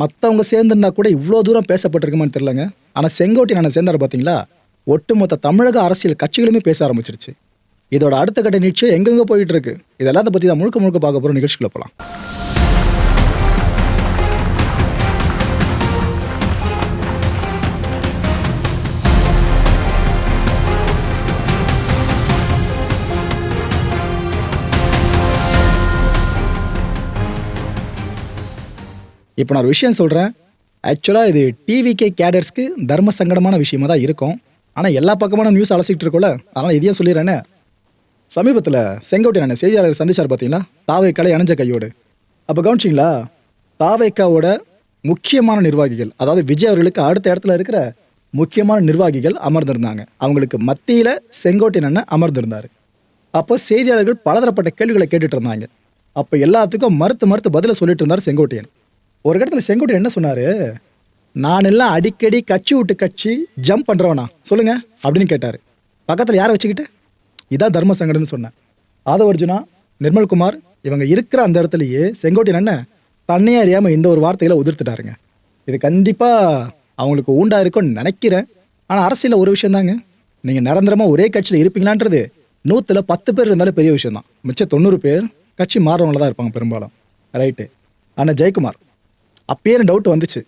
மற்றவங்க சேர்ந்துருந்தா கூட இவ்வளோ தூரம் பேசப்பட்டிருக்குமான்னு தெரிலங்க ஆனால் செங்கோட்டையன் அண்ணன் சேர்ந்தார் பார்த்தீங்களா ஒட்டுமொத்த தமிழக அரசியல் கட்சிகளுமே பேச ஆரம்பிச்சிருச்சு. இதோட அடுத்த கட்ட நிகழ்ச்சி எங்கெங்க போயிட்டு இருக்கு. இதெல்லாம் பற்றி தான் முழுக்க முழுக்க பார்க்க போகிற நிகழ்ச்சிக்குள்ள போகலாம் இப்போ நான் ஒரு விஷயம் சொல்கிறேன் ஆக்சுவலாக இது டிவிகே கேடர்ஸ்க்கு தர்ம சங்கடமான விஷயமா தான் இருக்கும். ஆனால் எல்லா பக்கமான நியூஸ் அலசிக்கிட்டு இருக்கோல அதனால் இதையும் சொல்லிடுறேனே. சமீபத்தில் செங்கோட்டையன் அண்ணன் செய்தியாளர் சந்திச்சார் பார்த்தீங்களா தாவை அணைஞ்ச கையோடு. அப்போ கவனிச்சிங்களா? தாவைக்காவோட முக்கியமான நிர்வாகிகள் அதாவது விஜய் அவர்களுக்கு அடுத்த இடத்துல இருக்கிற முக்கியமான நிர்வாகிகள் அமர்ந்திருந்தாங்க. அவங்களுக்கு மத்தியில் செங்கோட்டையன் அண்ணன் அமர்ந்திருந்தார். அப்போ செய்தியாளர்கள் பலதரப்பட்ட கேள்விகளை கேட்டுட்டு இருந்தாங்க. அப்போ எல்லாத்துக்கும் மறுத்து மறுத்து பதிலை சொல்லிட்டு இருந்தார் செங்கோட்டையன். ஒரு இடத்துல செங்கோட்டை என்ன சொன்னாரு? நான் எல்லாம் அடிக்கடி கட்சி விட்டு கட்சி ஜம்ப் பண்றவனா சொல்லுங்க அப்படின்னு கேட்டாரு. பக்கத்தில் யாரை வச்சுக்கிட்டு? இதான் தர்ம சங்கடன்னு சொன்னேன் ஆதவ அர்ஜுனா நிர்மல்குமார் இவங்க இருக்கிற அந்த இடத்துலயே செங்கோட்டையன் என்ன தன்னையே அறியாம இந்த ஒரு வார்த்தையில உதிர்த்துட்டாருங்க. இது கண்டிப்பா அவங்களுக்கு ஊண்டா இருக்கும்னு நினைக்கிறேன். ஆனா அரசியலில் ஒரு விஷயம் தாங்க நீங்க நிரந்தரமா ஒரே கட்சியில இருப்பீங்களான்றது நூத்துல பத்து பேர் இருந்தாலும் பெரிய விஷயம் தான் மிச்சம் தொண்ணூறு பேர் கட்சி மாறுறவங்கள தான் இருப்பாங்க பெரும்பாலும். ரைட்டு ஆனால் ஜெயக்குமார். அப்பயே டவுட் வந்துச்சு.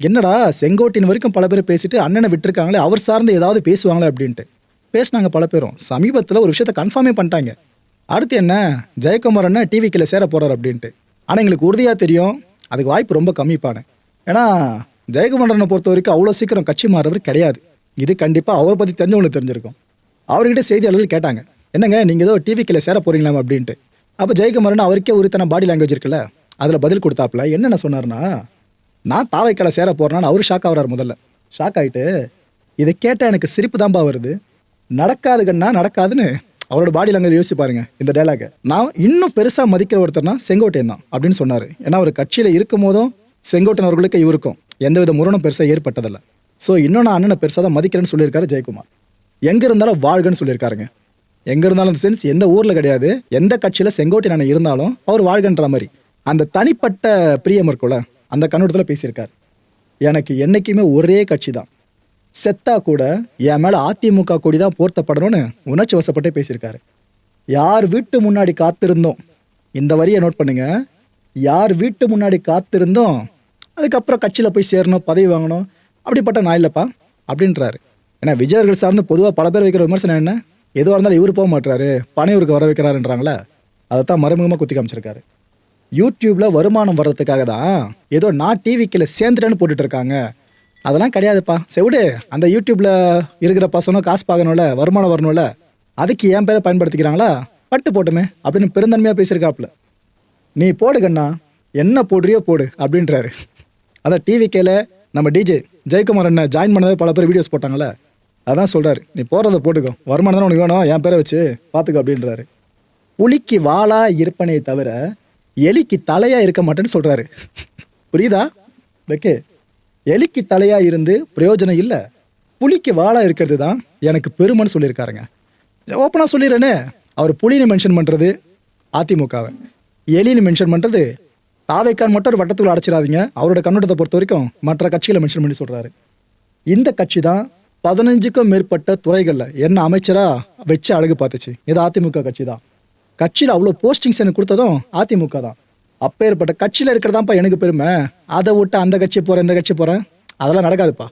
என்னடா செங்கோட்டின் வரைக்கும் பல பேர் பேசிட்டு அண்ணனை விட்டுருக்காங்களே அவர் சார்ந்து ஏதாவது பேசுவாங்களே அப்படின்ட்டு. பேசினாங்க பல பேரும். சமீபத்தில் ஒரு விஷயத்த கன்ஃபார்மே பண்ணிட்டாங்க. அடுத்து என்ன? ஜெயக்குமார் அண்ணன் டிவிக்கில் சேர போகிறார் அப்படின்ட்டு. ஆனால் எங்களுக்கு உறுதியாக தெரியும். அதுக்கு வாய்ப்பு ரொம்ப கம்மிப்பானு. ஏன்னா ஜெயக்குமார் அண்ணனை பொறுத்த வரைக்கும் அவ்வளோ சீக்கிரம் கட்சி மாறவர் கிடையாது. இது கண்டிப்பாக அவரை பற்றி தெரிஞ்சவங்களுக்கு தெரிஞ்சிருக்கும். அவர்கிட்ட செய்தியாளர்கள் கேட்டாங்க. என்னங்க நீங்கள் ஏதோ டிவிக்கில் சேர போகிறீங்களா அப்படின்ட்டு. அப்போ ஜெயக்குமாரன் அவருக்கே உரித்தான பாடி லாங்குவேஜ் இருக்குல்ல? அதில் பதில் கொடுத்தாப்புல என்னென்ன சொன்னார்னா நான் தாவைக்கலை சேர போகிறேன்னு அவரு ஷாக் ஆகிறார் முதல்ல. ஷாக் ஆகிட்டு இதை கேட்டால் எனக்கு சிரிப்பு தான்பா வருது. நடக்காது கண்ணா நடக்காதுன்னு அவரோட பாடி லாங்குவேஜ் யோசிச்சு பாருங்க இந்த டைலாக நான் இன்னும் பெருசாக மதிக்கிற ஒருத்தர்னா செங்கோட்டையன் தான் அப்படின்னு சொன்னார். ஏன்னா அவர் கட்சியில் இருக்கும் போதும் செங்கோட்டையன் அவர்களுக்கு இவருக்கும் எந்தவித முரணும் பெருசாக ஏற்பட்டதில்ல. ஸோ இன்னும் நான் அண்ணனை பெருசாக தான் மதிக்கிறேன்னு சொல்லியிருக்காரு ஜெயக்குமார். எங்கே இருந்தாலும் வாழ்கன்னு சொல்லியிருக்காருங்க. எங்கே இருந்தாலும் சென்ஸ் எந்த ஊரில் கிடையாது. எந்த கட்சியில் செங்கோட்டையன் அண்ணன் இருந்தாலும் அவர் வாழ்கன்ற மாதிரி. அந்த தனிப்பட்ட பிரியம் இருக்கும்ல அந்த கண்ணோட்டத்தில் பேசியிருக்காரு. எனக்கு என்னைக்குமே ஒரே கட்சி தான் செத்தா கூட என் மேலே அதிமுக கொடி தான் போர்த்தப்படணும்னு உணர்ச்சி வசப்பட்டே பேசியிருக்காரு. யார் வீட்டு முன்னாடி காத்திருந்தோம்? இந்த வரியை நோட் பண்ணுங்க. யார் வீட்டு முன்னாடி காத்திருந்தோம்? அதுக்கப்புறம் கட்சியில் போய் சேரணும் பதவி வாங்கணும். அப்படிப்பட்ட நான் இல்லைப்பா அப்படின்றாரு. ஏன்னா விஜயர்கள் சார்ந்து பொதுவாக பல பேர் வைக்கிற விமர்சனம் என்ன? எதுவாக இருந்தாலும் இவர் போக மாட்டுறாரு பனையூருக்கு வர வைக்கிறாருன்றாங்களே அதை தான் மறைமுகமாக குத்தி காமிச்சிருக்காரு. யூடியூப்ல வருமானம் வர்றதுக்காக தான் ஏதோ நான் டிவிக்கில் சேர்ந்துட்டேன்னு போட்டுட்டு இருக்காங்க அதெல்லாம் கிடையாதுப்பா. செவிடு அந்த யூடியூப்ல இருக்கிற பசங்களும் காசு பார்க்கணும்ல வருமானம் வரணும்ல அதுக்கு என் பேரை பயன்படுத்திக்கிறாங்களா? பட்டு போட்டுமே அப்படின்னு பெருந்தன்மையாக பேசியிருக்காப்புல. நீ போடு கண்ணா. என்ன போடுறியோ போடு அப்படின்றாரு. அதான் டிவிக்கேல நம்ம டிஜே ஜெயக்குமார் என்ன ஜாயின் பண்ணதே பல பேர் வீடியோஸ் போட்டாங்களே அதான் சொல்கிறாரு நீ போகிறத போட்டுக்கோ. வருமானம் தானே உனக்கு வேணும். என் பேரை வச்சு பார்த்துக்கோ அப்படின்றாரு. புலிக்கு வாளா இருப்பனே தவிர எலிக்கு தலையா இருக்க மாட்டேன்னு சொல்றாரு. புரியுதா? வெக்கே எலிக்கு தலையா இருந்து பிரயோஜனம் இல்லை. புலிக்கு வாழாக இருக்கிறது தான் எனக்கு பெருமைன்னு சொல்லியிருக்காருங்க. ஓப்பனாக சொல்லிடுறேனே. அவர் புலின்னு மென்ஷன் பண்ணுறது அதிமுகவை. எலின்னு மென்ஷன் பண்ணுறது தாவைக்கான் மட்டும் ஒரு வட்டத்துக்குள்ள அடைச்சிடாதீங்க. அவரோட கண்ணோட்டத்தை பொறுத்த வரைக்கும் மற்ற கட்சிகளை மென்ஷன் பண்ணி சொல்கிறாரு இந்த கட்சி தான் பதினஞ்சுக்கும் மேற்பட்ட துறைகளில் என்ன அமைச்சராக வச்சு அழகு பார்த்துச்சு. இது அதிமுக கட்சி தான். கட்சியில் அவ்வளோ போஸ்டிங்ஸ் எனக்கு கொடுத்ததும் அதிமுக தான். அப்போ ஏற்பட்ட கட்சியில் இருக்கிறதாப்பா எனக்கு பெருமை. அதை விட்டு அந்த கட்சி போகிறேன் இந்த கட்சி போகிறேன் அதெல்லாம் நடக்காதுப்பா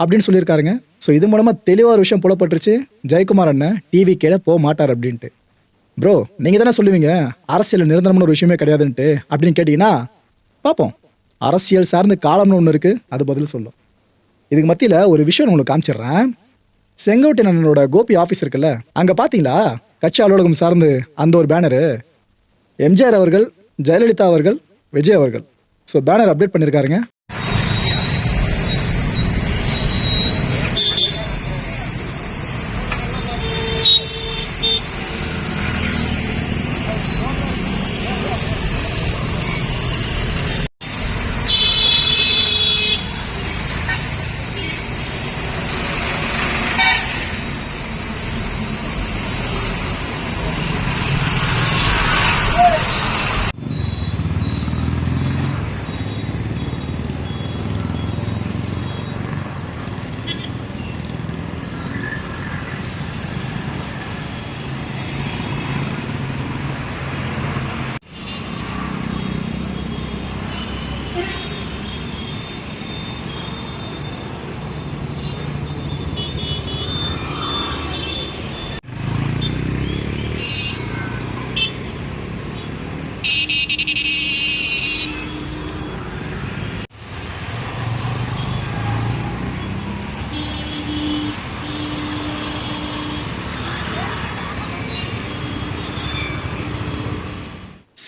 அப்படின்னு சொல்லியிருக்காருங்க. ஸோ இது மூலமாக தெளிவாக ஒரு விஷயம் புலப்பட்டுருச்சு. ஜெயக்குமார் அண்ணன் டிவி கேட போக மாட்டார் அப்படின்ட்டு. ப்ரோ நீங்கள் தானே சொல்லுவீங்க? அரசியல் நிரந்தரமான ஒரு விஷயமே கிடையாதுன்ட்டு. அப்படின்னு கேட்டிங்கன்னா பார்ப்போம். அரசியல் சார்ந்து காலம்னு ஒன்று இருக்குது அது பதில் சொல்லும். இதுக்கு மத்தியில் ஒரு விஷயம் நான் உங்களுக்கு காமிச்சிடுறேன். செங்கோட்டையன் அண்ணனோட கோபி ஆஃபீஸ் இருக்குல்ல அங்கே பார்த்தீங்களா கட்சி அலுவலகம் சார்ந்து அந்த ஒரு பேனரு எம்ஜிஆர் அவர்கள் ஜெயலலிதா அவர்கள் விஜய் அவர்கள். ஸோ பேனர் அப்டேட் பண்ணியிருக்காருங்க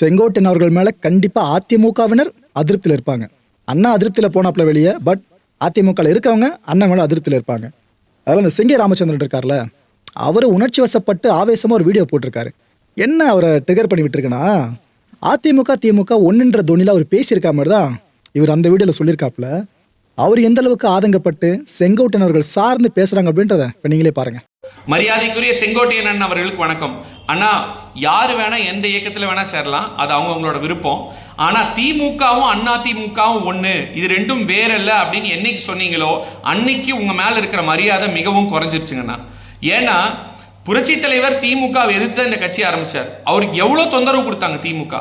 செங்கோட்டன் அவர்கள் மேல கண்டிப்பா அதிமுகவினர் அதிருப்தியில் இருப்பாங்க. அண்ணா அதிருப்தியில் போனாப்ல வெளியே பட் அதிமுகவில் இருக்கவங்க அண்ணன் மேல அதிருப்தியில் இருப்பாங்க. அதில் இந்த செங்கை ராமச்சந்திரன் இருக்கார்ல அவர் உணர்ச்சி வசப்பட்டு ஆவேசமா ஒரு வீடியோ போட்டிருக்காரு. என்ன அவரை ட்ரிகர் பண்ணி விட்டுருக்குன்னா அதிமுக திமுக ஒன்றுன்ற துணியில் அவர் பேசியிருக்கா மாதிரி தான் இவர் அந்த வீடியோவில் சொல்லியிருக்காப்புல. அவர் எந்த அளவுக்கு ஆதங்கப்பட்டு செங்கோட்டன் அவர்கள் சார்ந்து பேசுறாங்க அப்படின்றத இப்போ நீங்களே பாருங்க. மரியாதைக்குரிய செங்கோட்டையன் அண்ணன் அவர்களுக்கு வணக்கம். அண்ணா யார் வேணா எந்த இயக்கத்தில் வேணா சேரலாம். அது அவங்கவங்களோட விருப்பம். ஆனா திமுகவும் அண்ணா திமுகவும் ஒன்று இது ரெண்டும் வேற இல்ல அப்படின்னு என்னைக்கு சொன்னீங்களோ அன்னைக்கு உங்க மேல இருக்கிற மரியாதை மிகவும் குறைஞ்சிருச்சுங்கண்ணா ஏன்னா புரட்சி தலைவர் திமுகவை எதிர்த்து தான் இந்த கட்சி ஆரம்பிச்சார். அவருக்கு எவ்வளவு தொந்தரவு கொடுத்தாங்க திமுக.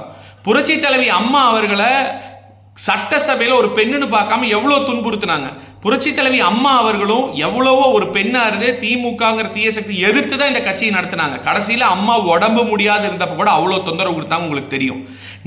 புரட்சி தலைவி அம்மா அவர்களை சட்டசபையில் ஒரு பெண்ணுன்னு பார்க்காம எவ்வளோ துன்புறுத்துனாங்க. புரட்சி தலைவி அம்மா அவர்களும் எவ்வளவோ ஒரு பெண்ணா இருந்து திமுகங்கிற தீய சக்தி எதிர்த்து தான் இந்த கட்சியை நடத்தினாங்க. கடைசியில் அம்மா உடம்பு முடியாது இருந்தப்ப கூட அவ்வளோ தொந்தரவு கொடுத்தாங்க உங்களுக்கு தெரியும்.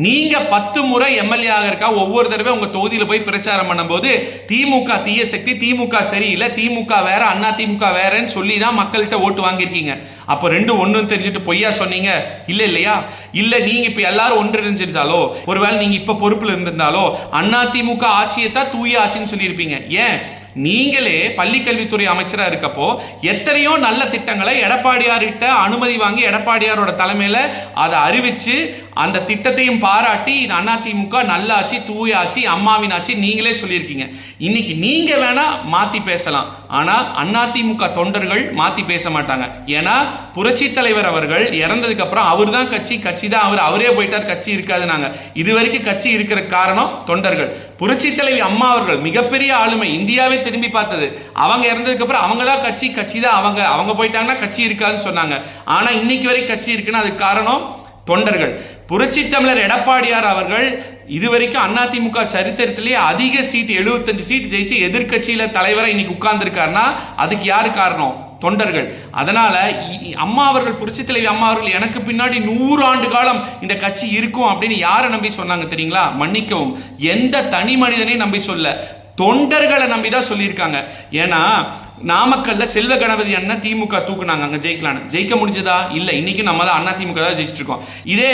நீங்க பத்து முறை எம்எல்ஏ ஆகிறக்கா ஒவ்வொரு தடவை உங்க தொகுதியில போய் பிரச்சாரம் பண்ணும்போது திமுக தீய சக்தி திமுக சரியில்லை திமுக வேற அண்ணா திமுக வேறன்னு சொல்லி தான் மக்கள்கிட்ட ஓட்டு வாங்கியிருக்கீங்க. அப்போ ரெண்டு ஒன்றும் தெரிஞ்சுட்டு பொய்யா சொன்னீங்க? இல்ல இல்லையா? இல்ல நீங்க இப்ப எல்லாரும் ஒன்றிணைஞ்சிருந்தாலோ ஒருவேளை நீங்க இப்ப பொறுப்புல இருந்திருந்தாலோ? அண்ணா திமுக ஆட்சியை தான் தூய ஆட்சின்னு சொல்லியிருப்பீங்க. ஏன்? நீங்களே பள்ளிக்கல்வித்துறை அமைச்சரா இருக்கப்போ எத்தனையோ நல்ல திட்டங்களை எடப்பாடியார்கிட்ட அனுமதி வாங்கி எடப்பாடியாரோட தலைமையில அதை அறிவிச்சு அந்த திட்டத்தையும் பாராட்டி இது அதிமுக நல்லாச்சு தூயாச்சு அம்மாவின் ஆச்சு நீங்களே சொல்லியிருக்கீங்க. இன்னைக்கு நீங்கள் வேணா மாற்றி பேசலாம். ஆனால் அதிமுக தொண்டர்கள் மாற்றி பேச மாட்டாங்க. ஏன்னா புரட்சி தலைவர் அவர்கள் இறந்ததுக்கு அப்புறம் அவர் தான் கட்சி கட்சி தான் அவர் அவரே போயிட்டார் கட்சி இருக்காது நாங்கள் இது வரைக்கும் கட்சி இருக்கிற காரணம் தொண்டர்கள். புரட்சி தலைவி அம்மா அவர்கள் மிகப்பெரிய ஆளுமை. இந்தியாவே திரும்பி பார்த்தது. அவங்க இறந்ததுக்கு அப்புறம் அவங்க தான் கட்சி கட்சி தான் அவங்க. அவங்க போயிட்டாங்கன்னா கட்சி இருக்காதுன்னு சொன்னாங்க. ஆனா இன்னைக்கு வரை கட்சி இருக்குன்னா அதுக்கு காரணம் தொண்டர்கள். புரட்சி தமிழர் எடப்பாடியார் அவர்கள் இதுவரைக்கும் அதிமுக சரித்திரத்திலேயே அதிக சீட் 75 சீட் ஜெயிச்சு எதிர்க்கட்சியில தலைவரை இன்னைக்கு உட்கார்ந்துருக்காருன்னா அதுக்கு யாரு காரணம்? தொண்டர்கள். அதனால அம்மா அவர்கள் புரட்சி தலைவி அம்மா அவர்கள் எனக்கு பின்னாடி நூறு ஆண்டு காலம் இந்த கட்சி இருக்கும் அப்படின்னு யாரை நம்பி சொன்னாங்க தெரியுங்களா? மன்னிக்கவும். எந்த தனி மனிதனையும் நம்பி சொல்ல. தொண்டர்களை நம்பி தான் சொல்லியிருக்காங்க. ஏன்னா நாமக்கல்ல செல்வ கணபதி அண்ணன் திமுக தூக்குனாங்க அங்க ஜெயிக்கலான்னு. ஜெயிக்க முடிஞ்சதா? இல்ல இன்னைக்கு நம்ம தான் அண்ணா திமுக தான் ஜெயிச்சிட்டு இருக்கோம் இதே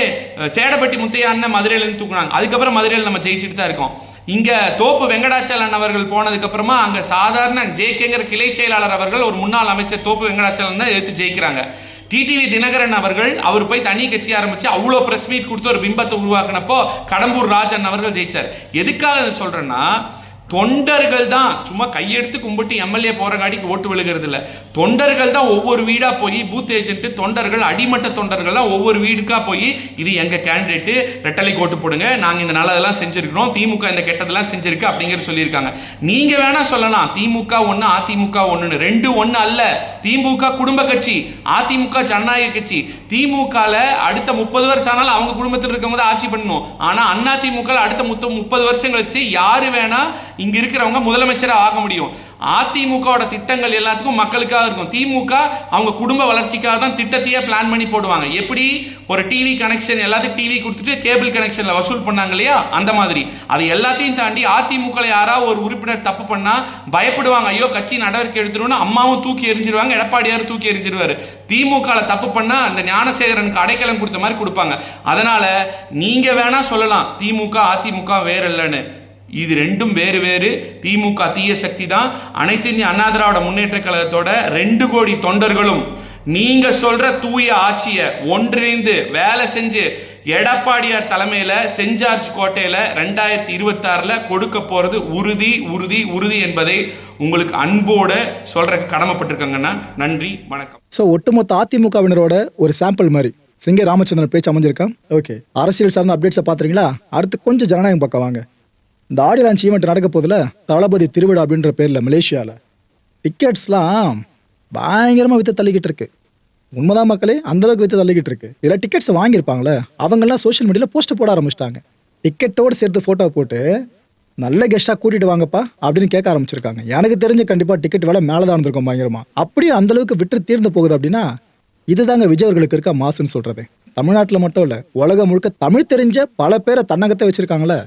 சேடப்பட்டி முத்தையா அண்ணன் மதுரையிலேருந்து தூக்குனாங்க. அதுக்கப்புறம் மதுரையில் நம்ம ஜெயிச்சுட்டு தான் இருக்கோம். இங்க தோப்பு வெங்கடாச்சலன் அவர்கள் போனதுக்கு அப்புறமா அங்க சாதாரண ஜேகேங்கிற கிளை செயலாளர் அவர்கள் ஒரு முன்னாள் அமைச்சர் தோப்பு வெங்கடாச்சலன் எடுத்து ஜெயிக்கிறாங்க. டிடிவி தினகரன் அவர்கள் அவர் போய் தனி கட்சி ஆரம்பிச்சு அவ்வளோ பிரஸ் மீட் கொடுத்து ஒரு பிம்பத்தை உருவாக்குனப்போ கடம்பூர் ராஜன் அவர்கள் ஜெயிச்சார். எதுக்காக சொல்றேன்னா தொண்டர்கள் தான் சும்மா கையெடுத்து கும்பிட்டு எம்எல்ஏ போறங்காடிக்கு ஓட்டு விழுகிறது இல்ல தொண்டர்கள் தான் ஒவ்வொரு வீடா போய் பூத் ஏஜென்ட் தொண்டர்கள் அடிமட்ட தொண்டர்கள் தான் ஒவ்வொரு வீடுக்கா போய் இது எங்க கேண்டிடேட் ரெட்டலைக்கு ஓட்டு போடுங்க நாங்க இந்த நல்லதெல்லாம் செஞ்சிருக்கிறோம் திமுக இந்த கெட்டதெல்லாம் செஞ்சிருக்கு அப்படிங்கிற சொல்லியிருக்காங்க. நீங்க வேணா சொல்லலாம் திமுக ஒண்ணு அதிமுக ஒண்ணுன்னு. ரெண்டு ஒண்ணு அல்ல திமுக குடும்ப கட்சி அதிமுக ஜனநாயக கட்சி. திமுகவில் அடுத்த முப்பது வருஷம் ஆனாலும் அவங்க குடும்பத்தில் இருக்கவங்க தான் ஆட்சி பண்ணணும். ஆனா அண்ணா திமுக அடுத்த முப்பது வருஷம் கழிச்சு யாரு வேணா இங்க இருக்கிறவங்க முதலமைச்சராக ஆக முடியும். அதிமுகவோட திட்டங்கள் எல்லாத்துக்கும் மக்களுக்காக இருக்கும். திமுக அவங்க குடும்ப வளர்ச்சிக்காக தான் திட்டத்தையே பிளான் பண்ணி போடுவாங்க. எப்படி? ஒரு டிவி கனெக்ஷன் எல்லாத்துக்கும் டிவி கொடுத்துட்டு கேபிள் கனெக்ஷன்ல வசூல் பண்ணாங்க இல்லையா? அந்த மாதிரி. அது எல்லாத்தையும் தாண்டி அதிமுக யாராவது ஒரு உறுப்பினர் தப்பு பண்ணா பயப்படுவாங்க. ஐயோ கட்சி நடவடிக்கை எடுத்துருவோம்னு அம்மாவும் தூக்கி எரிஞ்சிருவாங்க எடப்பாடியார் தூக்கி எரிஞ்சிருவாரு திமுக தப்பு பண்ணா அந்த ஞானசேகரனுக்கு அடைக்கலம் கொடுத்த மாதிரி கொடுப்பாங்க. அதனால நீங்க வேணா சொல்லலாம் திமுக அதிமுக வேற இல்லைன்னு. இது ரெண்டும் வேறு வேறு. திமுக தீய சக்தி தான். அனைத்து இந்திய அண்ணா திராவிட முன்னேற்ற கழகத்தோட ரெண்டு கோடி தொண்டர்களும் நீங்க சொல்ற தூய ஆட்சியை ஒன்றிணைந்து வேலை செஞ்சு எடப்பாடியார் தலைமையில செஞ்சார்ஜ் கோட்டையில ரெண்டாயிரத்தி இருபத்தாறுல கொடுக்க போறது உறுதி உறுதி உறுதி என்பதை உங்களுக்கு அன்போட சொல்ற கடமைப்பட்டிருக்காங்கன்னா நன்றி வணக்கம். ஸோ ஒட்டுமொத்த அதிமுகவினரோட ஒரு சாம்பிள் மாதிரி. சிங்க ராமச்சந்திரன் பேச்சு அமைஞ்சிருக்கான் ஓகே அரசியல் சார்ந்த அப்டேட்ஸை பார்த்துறீங்களா? அடுத்து கொஞ்சம் ஜனநாயகம் பக்கம் வாங்க. இந்த ஆடியோ லான்ச் ஈவெண்ட் நடக்க போதில் தளபதி திருவிழா அப்படின்ற பேரில் மலேசியாவில் டிக்கெட்ஸ்லாம் பயங்கரமாக விற்று தள்ளிக்கிட்டு இருக்கு. உண்மைதான் மக்களே அந்தளவுக்கு விற்று தள்ளிக்கிட்டு இருக்கு. இதில் டிக்கெட்ஸ் வாங்கியிருப்பாங்களே அவங்கெல்லாம் சோஷியல் மீடியாவில் போஸ்ட் போட ஆரம்பிச்சிட்டாங்க. டிக்கெட்டோடு சேர்த்து ஃபோட்டோ போட்டு நல்ல கெஸ்ட்டாக கூட்டிட்டு வாங்கப்பா அப்படின்னு கேட்க ஆரம்பிச்சிருக்காங்க. எனக்கு தெரிஞ்ச கண்டிப்பாக டிக்கெட் விலை மேலே தான் இருந்திருக்கும் பயங்கரமா. அப்படியே அந்தளவுக்கு விற்று தீர்ந்து போகுது அப்படின்னா இதுதாங்க விஜய் அவர்களுக்கு இருக்க மாசுன்னு சொல்கிறது தமிழ்நாட்டில் மட்டும் இல்லை உலகம் முழுக்க தமிழ் தெரிஞ்ச பல பேரை தன்னகத்தை வச்சுருக்காங்களே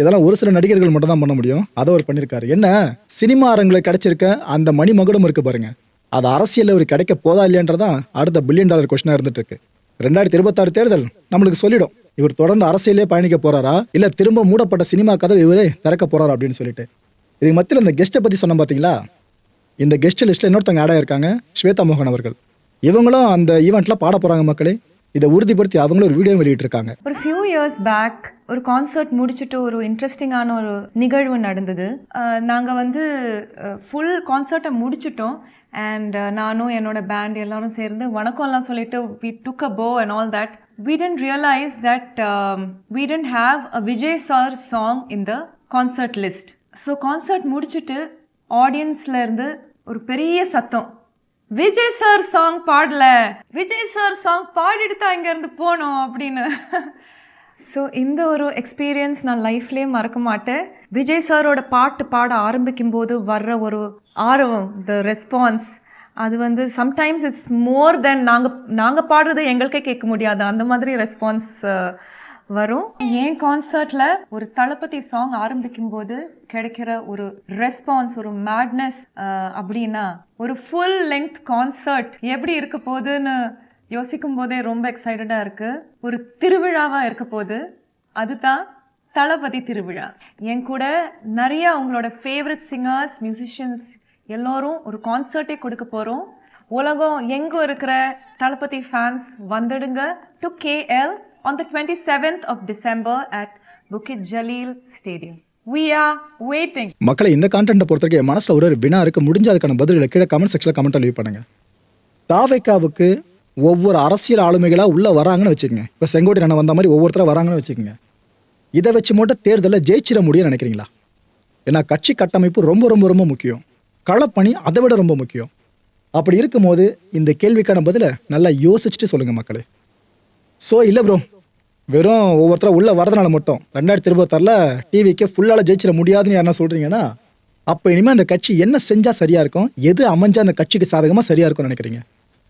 இதெல்லாம் ஒரு சில நடிகர்கள் மட்டும் தான் பண்ண முடியும். அதை அவர் பண்ணியிருக்காரு என்ன? சினிமா அரங்கில் கிடைச்சிருக்க அந்த மணி மகுடம் இருக்கு பாருங்க. அது அரசியலில் அவர் கிடைக்க போதா இல்லையன்றதான் அடுத்த பில்லியன் டாலர் கொஸ்டினாக இருந்துட்டு இருக்கு ரெண்டாயிரத்தி இருபத்தாறு தேர்தல் நம்மளுக்கு சொல்லிடும். இவர் தொடர்ந்து அரசியலே பயணிக்க போறாரா? இல்ல திரும்ப மூடப்பட்ட சினிமா கதவை இவரே திறக்க போறாரா அப்படின்னு சொல்லிட்டு. இதுக்கு மத்தியில் இந்த கெஸ்ட்டை பத்தி சொன்னோம் பாத்தீங்களா? இந்த கெஸ்ட் லிஸ்ட்ல இன்னொருத்தவங்க ஆட் ஸ்வேதா மோகன் அவர்கள். இவங்களும் அந்த ஈவெண்ட்ல பாட போறாங்க மக்களே. இதை உறுதிப்படுத்தி அவங்களும் ஒரு வீடியோ வெளியிட்டிருக்காங்க. ஒரு ஃபியூ இயர்ஸ் பேக் ஒரு கான்சர்ட் முடிச்சுட்டு ஒரு இன்ட்ரெஸ்டிங்கான ஒரு நிகழ்வு நடந்தது. நாங்கள் வந்து ஃபுல் கான்சர்ட்டை முடிச்சிட்டோம். அண்ட் நானும் என்னோட பேண்ட் எல்லாரும் சேர்ந்து வணக்கம்லாம் சொல்லிட்டு we took a bow and all that we didn't realize that um, we didn't have a Vijay sir song in the concert list. So concert முடிச்சுட்டு ஆடியன்ஸ்ல இருந்து ஒரு பெரிய சத்தம். விஜய் சார் சாங் பாடல. விஜய் சார் சாங் பாடிட்டு தான் இங்கேருந்து போனோம் அப்படின்னு. ஸோ இந்த ஒரு எக்ஸ்பீரியன்ஸ் நான் லைஃப்லேயே மறக்க மாட்டேன். விஜய் சாரோட பாட்டு பாட ஆரம்பிக்கும் போது வர்ற ஒரு ஆர்வம் த ரெஸ்பான்ஸ் அது வந்து சம்டைம்ஸ் இட்ஸ் மோர் தென் நாங்கள் நாங்கள் பாடுறது எங்களுக்கே கேட்க முடியாது. அந்த மாதிரி ரெஸ்பான்ஸ் வரும். என் கான்சர்ட்ல ஒரு தளபதி சாங் ஆரம்பிக்கும் போது கிடைக்கிற ஒரு ரெஸ்பான்ஸ் ஒரு மேட்னஸ் அப்படின்னா ஒரு ஃபுல் லெங்க் கான்சர்ட் எப்படி இருக்க போகுதுன்னு யோசிக்கும் போதே ரொம்ப எக்ஸைட்டடாக இருக்கு. ஒரு திருவிழாவா இருக்க போகுது. அதுதான் தளபதி திருவிழா. என் கூட நிறைய அவங்களோட ஃபேவரட் சிங்கர்ஸ் மியூசிஷியன்ஸ் எல்லோரும் ஒரு கான்சர்ட்டே கொடுக்க போகிறோம் உலகம் எங்கே இருக்கிற தளபதி ஃபேன்ஸ் வந்துடுங்க to KL on the twenty seventh of December Bukit Jalil Jalil we are waiting மக்களை இந்த கான்டென்ட்டை பொறுத்த வரைக்கும் என் மனசில் ஒரு வினா இருக்க. முடிஞ்ச அதுக்கான பதில்களை கீழே கமெண்ட் செக்ஷனில் கமெண்ட் லீவ் பண்ணுங்க. தாவேக்காவுக்கு ஒவ்வொரு அரசியல் ஆளுமைகளாக உள்ளே வராங்கன்னு வச்சுக்கோங்க. இப்போ செங்கோட்டை அண்ணன் வந்த மாதிரி ஒவ்வொருத்தராக வராங்கன்னு வச்சுக்கோங்க. இதை வச்சு மட்டும் தேர்தலில் ஜெயிச்சிட முடியும்னு நினைக்கிறீங்களா? ஏன்னா கட்சி கட்டமைப்பு ரொம்ப ரொம்ப ரொம்ப முக்கியம். களப்பணி அதை விட ரொம்ப முக்கியம். அப்படி இருக்கும்போது இந்த கேள்விக்கான பதிலை நல்லா யோசிச்சுட்டு சொல்லுங்கள் மக்களே. ஸோ இல்லை ப்ரோ வெறும் ஒவ்வொருத்தரும் உள்ள வரதுனால மட்டும். ரெண்டாயிரத்தி இருபத்தாறில் டிவிக்கு ஃபுல்லால் ஜெயிச்சிட முடியாதுன்னு யாரா சொல்கிறீங்கன்னா அப்போ இனிமேல் அந்த கட்சி என்ன செஞ்சால் சரியாக இருக்கும்? எது அமைஞ்சா அந்த கட்சிக்கு சாதகமாக சரியாக இருக்கும்னு நினைக்கிறீங்க?